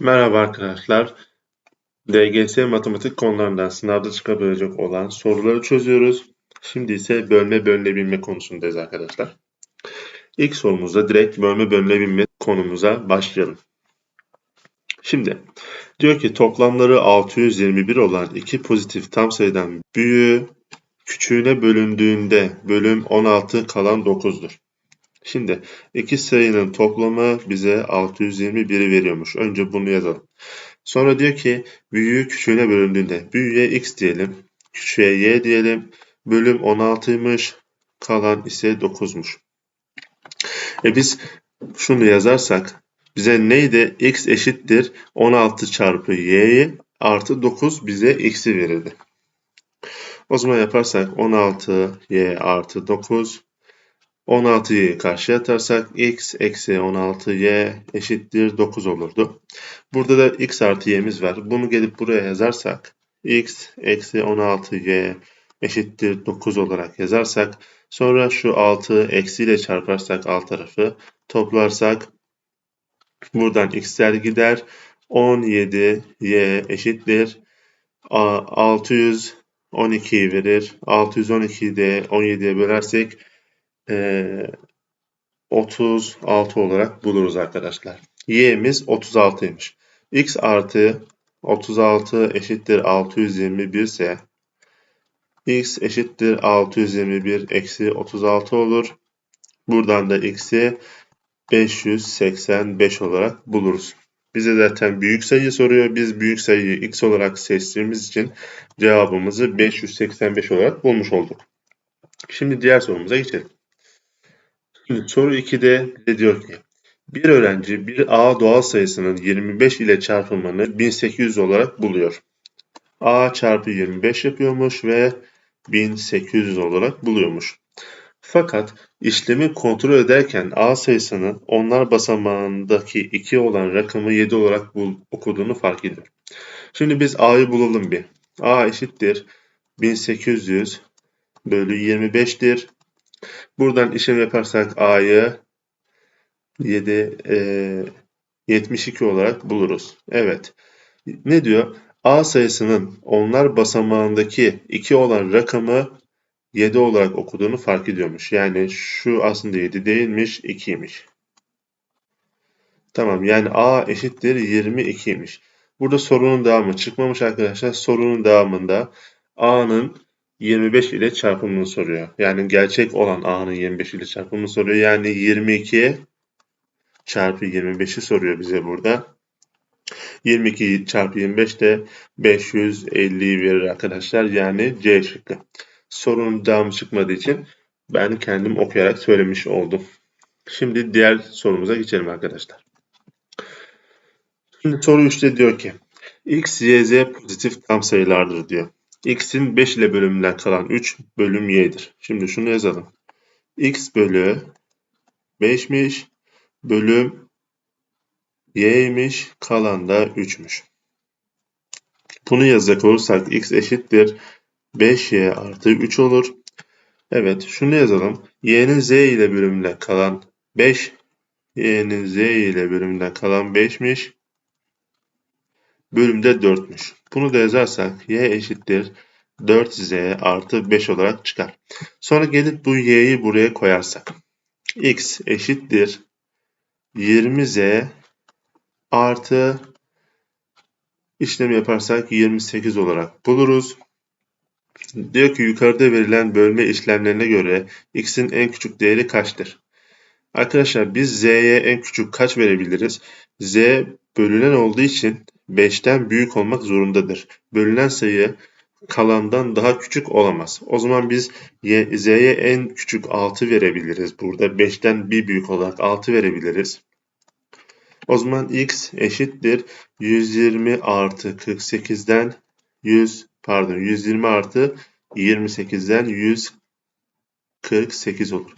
Merhaba arkadaşlar. DGS matematik konularından sınavda çıkabilecek olan soruları çözüyoruz. Şimdi ise bölme bölünebilme konusundayız arkadaşlar. İlk sorumuzda direkt bölme bölünebilme konumuza başlayalım. Şimdi diyor ki toplamları 621 olan iki pozitif tam sayıdan büyüğü küçüğüne bölündüğünde bölüm 16 kalan 9'dur. Şimdi iki sayının toplamı bize 621'i veriyormuş. Önce bunu yazalım. Sonra diyor ki büyüğü küçüğüne bölündüğünde büyüğe x diyelim. Küçüğe y diyelim. Bölüm 16'ymış. Kalan ise 9'muş. E biz şunu yazarsak bize neydi? x eşittir 16 çarpı y'yi artı 9 bize x'i verirdi. O zaman yaparsak 16 y artı 9 16'yı karşıya atarsak x eksi 16y eşittir 9 olurdu. Burada da x artı y'miz var. Bunu gelip buraya yazarsak x eksi 16y eşittir 9 olarak yazarsak sonra şu 6 eksiyle çarparsak alt tarafı toplarsak buradan x'ler gider 17y eşittir 612 verir. 612'yi de 17'ye bölersek e, 36 olarak buluruz arkadaşlar. Y'miz 36'ymış. X artı 36 eşittir 621 ise X eşittir 621 eksi 36 olur. Buradan da X'i 585 olarak buluruz. Bize zaten büyük sayı soruyor. Biz büyük sayıyı X olarak seçtiğimiz için cevabımızı 585 olarak bulmuş olduk. Şimdi diğer sorumuza geçelim. Şimdi soru 2'de bize diyor ki bir öğrenci bir A doğal sayısının 25 ile çarpımını 1800 olarak buluyor. A çarpı 25 yapıyormuş ve 1800 olarak buluyormuş. Fakat işlemi kontrol ederken A sayısının onlar basamağındaki 2 olan rakamı 7 olarak bul okuduğunu fark ediyor. Şimdi biz A'yı bulalım bir. A eşittir 1800 bölü 25'tir. Buradan işlem yaparsak A'yı 7 e, 72 olarak buluruz. Evet. Ne diyor? A sayısının onlar basamağındaki 2 olan rakamı 7 olarak okuduğunu fark ediyormuş. Yani şu aslında 7 değilmiş, 2'ymiş. Tamam yani A eşittir 22'ymiş. Burada sorunun devamı çıkmamış arkadaşlar. Sorunun devamında A'nın 25 ile çarpımını soruyor. Yani gerçek olan A'nın 25 ile çarpımını soruyor. Yani 22 çarpı 25'i soruyor bize burada. 22 çarpı 25 de 550 verir arkadaşlar. Yani C şıkkı. Sorunun devamı çıkmadığı için ben kendim okuyarak söylemiş oldum. Şimdi diğer sorumuza geçelim arkadaşlar. Şimdi soru 3'te diyor ki x, y, z pozitif tam sayılardır diyor x'in 5 ile bölümünden kalan 3 bölüm y'dir. Şimdi şunu yazalım. x bölü 5'miş. Bölüm y'ymiş. Kalan da 3'müş. Bunu yazacak olursak x eşittir 5y artı 3 olur. Evet şunu yazalım. y'nin z ile bölümünden kalan 5 y'nin z ile bölümünden kalan 5'miş bölümde 4'müş. Bunu da yazarsak y eşittir 4z artı 5 olarak çıkar. Sonra gelip bu y'yi buraya koyarsak x eşittir 20z artı işlemi yaparsak 28 olarak buluruz. Diyor ki yukarıda verilen bölme işlemlerine göre x'in en küçük değeri kaçtır? Arkadaşlar biz z'ye en küçük kaç verebiliriz? z bölünen olduğu için 5'ten büyük olmak zorundadır. Bölünen sayı kalandan daha küçük olamaz. O zaman biz z'ye en küçük 6 verebiliriz. Burada 5'ten bir büyük olarak 6 verebiliriz. O zaman x eşittir 120 artı 48'den 100 pardon 120 artı 28'den 148 olur.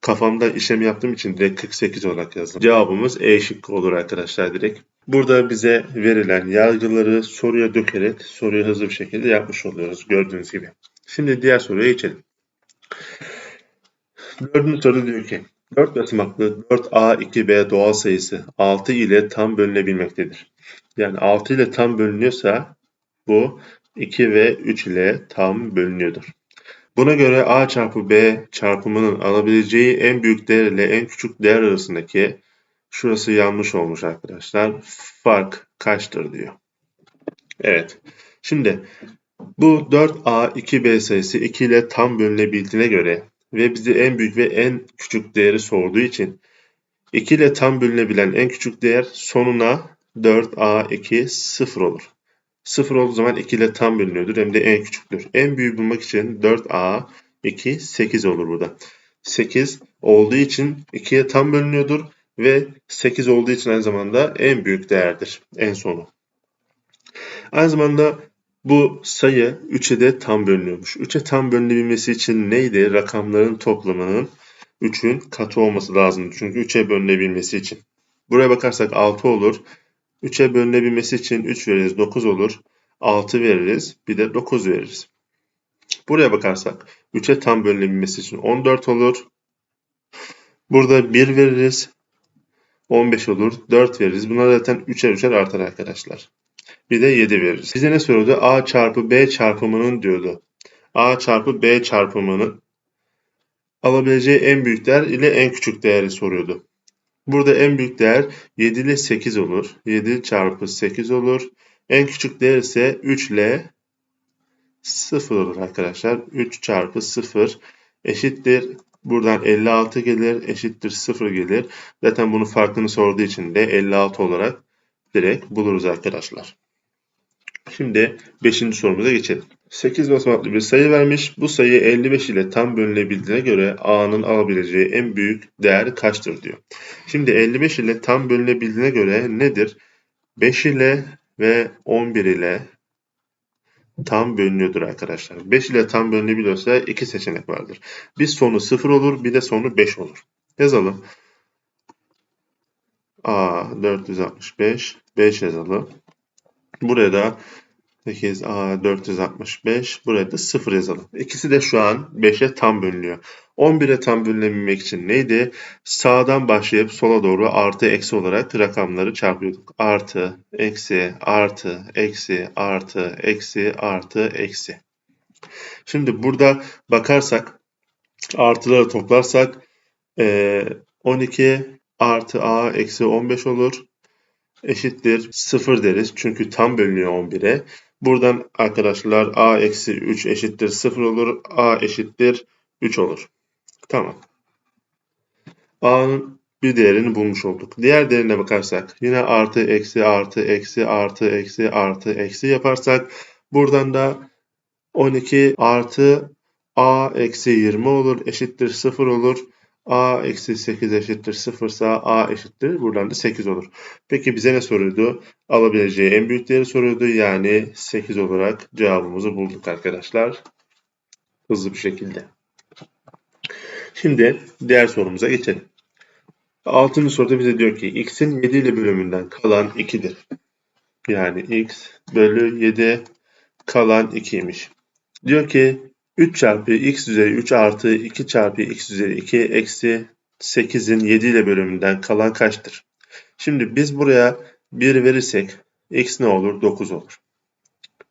Kafamda işlem yaptığım için direkt 48 olarak yazdım. Cevabımız E şıkkı olur arkadaşlar direkt. Burada bize verilen yargıları soruya dökerek soruyu hızlı bir şekilde yapmış oluyoruz gördüğünüz gibi. Şimdi diğer soruya geçelim. Dördüncü soru diyor ki 4 basamaklı 4A2B doğal sayısı 6 ile tam bölünebilmektedir. yani 6 ile tam bölünüyorsa bu 2 ve 3 ile tam bölünüyordur. Buna göre a çarpı b çarpımının alabileceği en büyük değer ile en küçük değer arasındaki şurası yanlış olmuş arkadaşlar. Fark kaçtır diyor. Evet. Şimdi bu 4a 2b sayısı 2 ile tam bölünebildiğine göre ve bize en büyük ve en küçük değeri sorduğu için 2 ile tam bölünebilen en küçük değer sonuna 4a2 0 olur. 0 olduğu zaman 2 ile tam bölünüyordur hem de en küçüktür. En büyük bulmak için 4a 2 8 olur burada. 8 olduğu için 2'ye tam bölünüyordur ve 8 olduğu için aynı zamanda en büyük değerdir. En sonu. Aynı zamanda bu sayı 3'e de tam bölünüyormuş. 3'e tam bölünebilmesi için neydi? Rakamların toplamının 3'ün katı olması lazım. Çünkü 3'e bölünebilmesi için. Buraya bakarsak 6 olur. 3'e bölünebilmesi için 3 veririz 9 olur. 6 veririz bir de 9 veririz. Buraya bakarsak 3'e tam bölünebilmesi için 14 olur. Burada 1 veririz. 15 olur. 4 veririz. Bunlar zaten 3'er 3'er artar arkadaşlar. Bir de 7 veririz. Bize ne soruyordu? A çarpı B çarpımının diyordu. A çarpı B çarpımının alabileceği en büyük değer ile en küçük değeri soruyordu. Burada en büyük değer 7 ile 8 olur. 7 çarpı 8 olur. En küçük değer ise 3 ile 0 olur arkadaşlar. 3 çarpı 0 eşittir. Buradan 56 gelir. Eşittir 0 gelir. Zaten bunun farkını sorduğu için de 56 olarak direkt buluruz arkadaşlar. Şimdi 5. sorumuza geçelim. 8 basamaklı bir sayı vermiş. Bu sayı 55 ile tam bölünebildiğine göre A'nın alabileceği en büyük değer kaçtır diyor. Şimdi 55 ile tam bölünebildiğine göre nedir? 5 ile ve 11 ile tam bölünüyordur arkadaşlar. 5 ile tam bölünebiliyorsa iki seçenek vardır. Bir sonu 0 olur bir de sonu 5 olur. Yazalım. A 465 5 yazalım. Buraya da 8 A 465 buraya da 0 yazalım. İkisi de şu an 5'e tam bölünüyor. 11'e tam bölünebilmek için neydi? Sağdan başlayıp sola doğru artı eksi olarak rakamları çarpıyorduk. Artı, eksi, artı, eksi, artı, eksi, artı, eksi. Şimdi burada bakarsak artıları toplarsak 12 artı a eksi 15 olur. Eşittir 0 deriz. Çünkü tam bölünüyor 11'e. Buradan arkadaşlar a eksi 3 eşittir 0 olur. a eşittir 3 olur. Tamam. a'nın bir değerini bulmuş olduk. Diğer değerine bakarsak yine artı eksi artı eksi artı eksi artı eksi yaparsak buradan da 12 artı a eksi 20 olur eşittir 0 olur a eksi 8 eşittir 0 ise a eşittir. Buradan da 8 olur. Peki bize ne soruyordu? Alabileceği en büyük değeri soruyordu. Yani 8 olarak cevabımızı bulduk arkadaşlar. Hızlı bir şekilde. Şimdi diğer sorumuza geçelim. Altıncı soruda bize diyor ki x'in 7 ile bölümünden kalan 2'dir. Yani x bölü 7 kalan 2'ymiş. Diyor ki 3 çarpı x üzeri 3 artı 2 çarpı x üzeri 2 eksi 8'in 7 ile bölümünden kalan kaçtır? Şimdi biz buraya 1 verirsek x ne olur? 9 olur.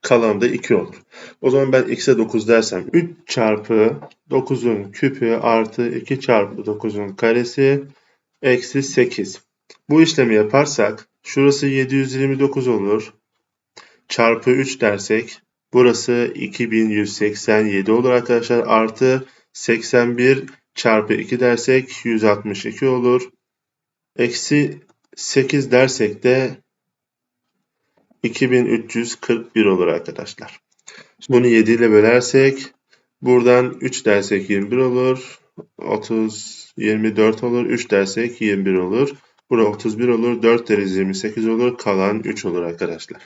Kalan da 2 olur. O zaman ben x'e 9 dersem 3 çarpı 9'un küpü artı 2 çarpı 9'un karesi eksi 8. Bu işlemi yaparsak şurası 729 olur. Çarpı 3 dersek Burası 2187 olur arkadaşlar. Artı 81 çarpı 2 dersek 162 olur. Eksi 8 dersek de 2341 olur arkadaşlar. Bunu 7 ile bölersek buradan 3 dersek 21 olur. 30 24 olur. 3 dersek 21 olur. Burada 31 olur. 4 deriz 28 olur. Kalan 3 olur arkadaşlar.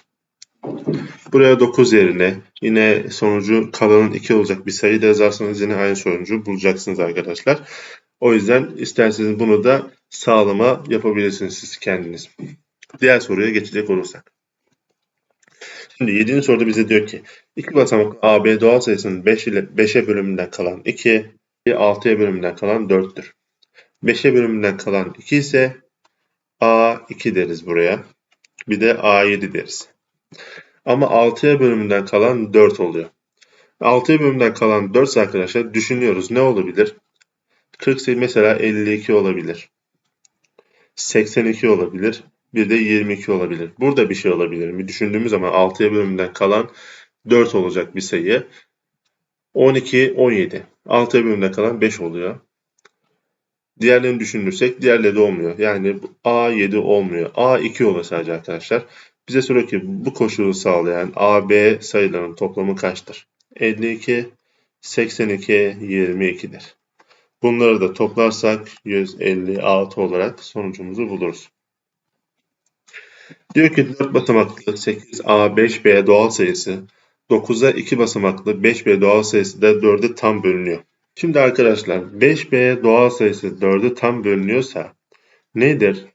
Buraya 9 yerine yine sonucu kalanın 2 olacak bir sayı da yazarsanız yine aynı sonucu bulacaksınız arkadaşlar. O yüzden isterseniz bunu da sağlama yapabilirsiniz siz kendiniz. Diğer soruya geçecek olursak. Şimdi 7. soruda bize diyor ki iki basamak AB doğal sayısının 5 ile 5'e bölümünden kalan 2, 6'ya bölümünden kalan 4'tür. 5'e bölümünden kalan 2 ise A2 deriz buraya. Bir de A7 deriz. Ama 6'ya bölümünden kalan 4 oluyor. 6'ya bölümünden kalan 4 arkadaşlar düşünüyoruz. Ne olabilir? 48 mesela 52 olabilir. 82 olabilir. Bir de 22 olabilir. Burada bir şey olabilir mi? Düşündüğümüz zaman 6'ya bölümünden kalan 4 olacak bir sayı. 12, 17. 6'ya bölümünden kalan 5 oluyor. Diğerlerini düşünürsek diğerleri de olmuyor. Yani A7 olmuyor. A2 oluyor sadece arkadaşlar. Bize soruyor ki bu koşulu sağlayan AB sayılarının toplamı kaçtır? 52, 82, 22'dir. Bunları da toplarsak 156 olarak sonucumuzu buluruz. Diyor ki 4 basamaklı 8A 5B doğal sayısı 9'a 2 basamaklı 5B doğal sayısı da 4'e tam bölünüyor. Şimdi arkadaşlar 5B doğal sayısı 4'e tam bölünüyorsa nedir?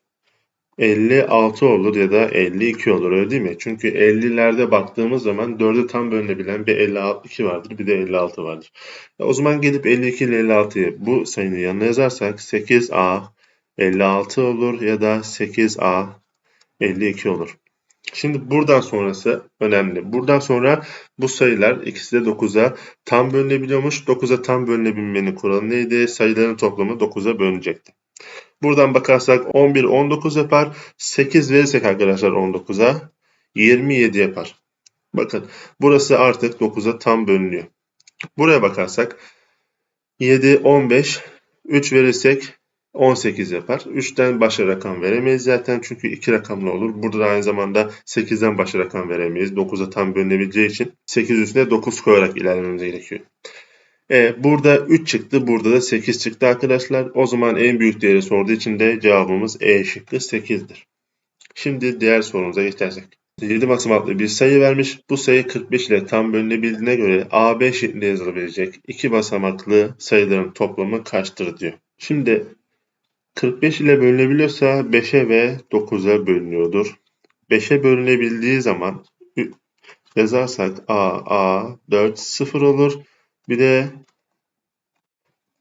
56 olur ya da 52 olur öyle değil mi? Çünkü 50'lerde baktığımız zaman 4'e tam bölünebilen bir 52 vardır bir de 56 vardır. O zaman gelip 52 ile 56'yı bu sayının yanına yazarsak 8A 56 olur ya da 8A 52 olur. Şimdi buradan sonrası önemli. Buradan sonra bu sayılar ikisi de 9'a tam bölünebiliyormuş. 9'a tam bölünebilmenin kuralı neydi? Sayıların toplamı 9'a bölünecekti. Buradan bakarsak 11 19 yapar. 8 verirsek arkadaşlar 19'a 27 yapar. Bakın burası artık 9'a tam bölünüyor. Buraya bakarsak 7 15 3 verirsek 18 yapar. 3'ten başka rakam veremeyiz zaten çünkü 2 rakamlı olur. Burada da aynı zamanda 8'den başka rakam veremeyiz. 9'a tam bölünebileceği için 8 üstüne 9 koyarak ilerlememiz gerekiyor. E, burada 3 çıktı. Burada da 8 çıktı arkadaşlar. O zaman en büyük değeri sorduğu için de cevabımız E şıkkı 8'dir. Şimdi diğer sorumuza geçersek. 7 basamaklı bir sayı vermiş. Bu sayı 45 ile tam bölünebildiğine göre A5 şeklinde yazılabilecek 2 basamaklı sayıların toplamı kaçtır diyor. Şimdi 45 ile bölünebiliyorsa 5'e ve 9'a bölünüyordur. 5'e bölünebildiği zaman yazarsak A, A, 4, 0 olur. Bir de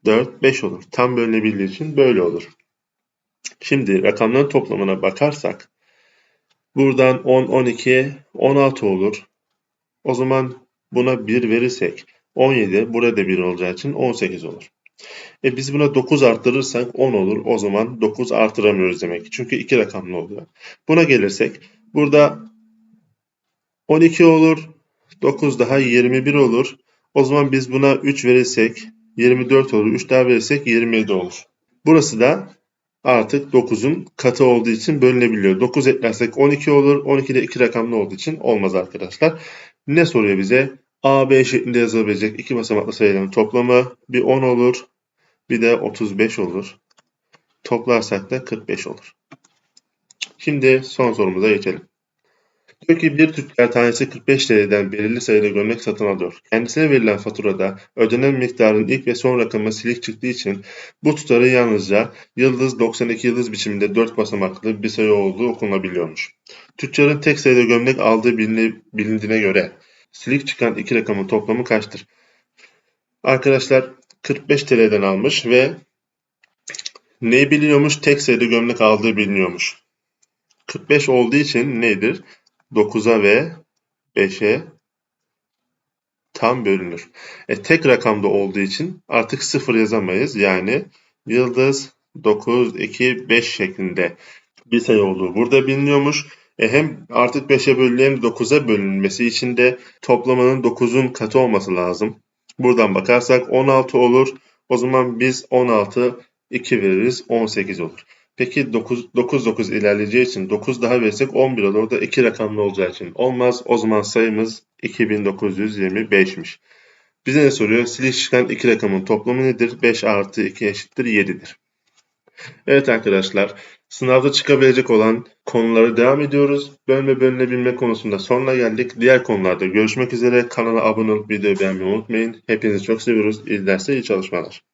4, 5 olur. Tam bölünebildiği için böyle olur. Şimdi rakamların toplamına bakarsak buradan 10, 12, 16 olur. O zaman buna 1 verirsek 17, burada 1 olacağı için 18 olur. E biz buna 9 arttırırsak 10 olur. O zaman 9 artıramıyoruz demek. Çünkü iki rakamlı oluyor. Buna gelirsek burada 12 olur. 9 daha 21 olur. O zaman biz buna 3 verirsek 24 olur. 3 daha verirsek 27 olur. Burası da artık 9'un katı olduğu için bölünebiliyor. 9 eklersek 12 olur. 12 de 2 rakamlı olduğu için olmaz arkadaşlar. Ne soruyor bize? A, B şeklinde yazılabilecek iki basamaklı sayıların toplamı bir 10 olur. Bir de 35 olur. Toplarsak da 45 olur. Şimdi son sorumuza geçelim. Diyor ki bir tüccar tanesi 45 TL'den belirli sayıda gömlek satın alıyor. Kendisine verilen faturada ödenen miktarın ilk ve son rakamı silik çıktığı için bu tutarı yalnızca yıldız 92 yıldız biçiminde 4 basamaklı bir sayı olduğu okunabiliyormuş. Tüccarın tek sayıda gömlek aldığı bilindiğine göre silik çıkan iki rakamın toplamı kaçtır? Arkadaşlar 45 TL'den almış ve ne biliyormuş? Tek sayıda gömlek aldığı biliniyormuş. 45 olduğu için nedir? 9'a ve 5'e tam bölünür. E, tek rakamda olduğu için artık 0 yazamayız. Yani yıldız 9, 2, 5 şeklinde bir sayı olduğu burada biliniyormuş. E hem artık 5'e bölünüyor hem 9'a bölünmesi için de toplamanın 9'un katı olması lazım. Buradan bakarsak 16 olur. O zaman biz 16 2 veririz 18 olur. Peki 9, 9 9 ilerleyeceği için 9 daha verirsek 11 olur. Orada 2 rakamlı olacağı için olmaz. O zaman sayımız 2925'miş. Bize ne soruyor? Siliş çıkan 2 rakamın toplamı nedir? 5 artı 2 eşittir 7'dir. Evet arkadaşlar sınavda çıkabilecek olan konuları devam ediyoruz. Bölme bölünebilme konusunda sonuna geldik. Diğer konularda görüşmek üzere. Kanala abone olup videoyu beğenmeyi unutmayın. Hepinizi çok seviyoruz. İyi dersler, iyi çalışmalar.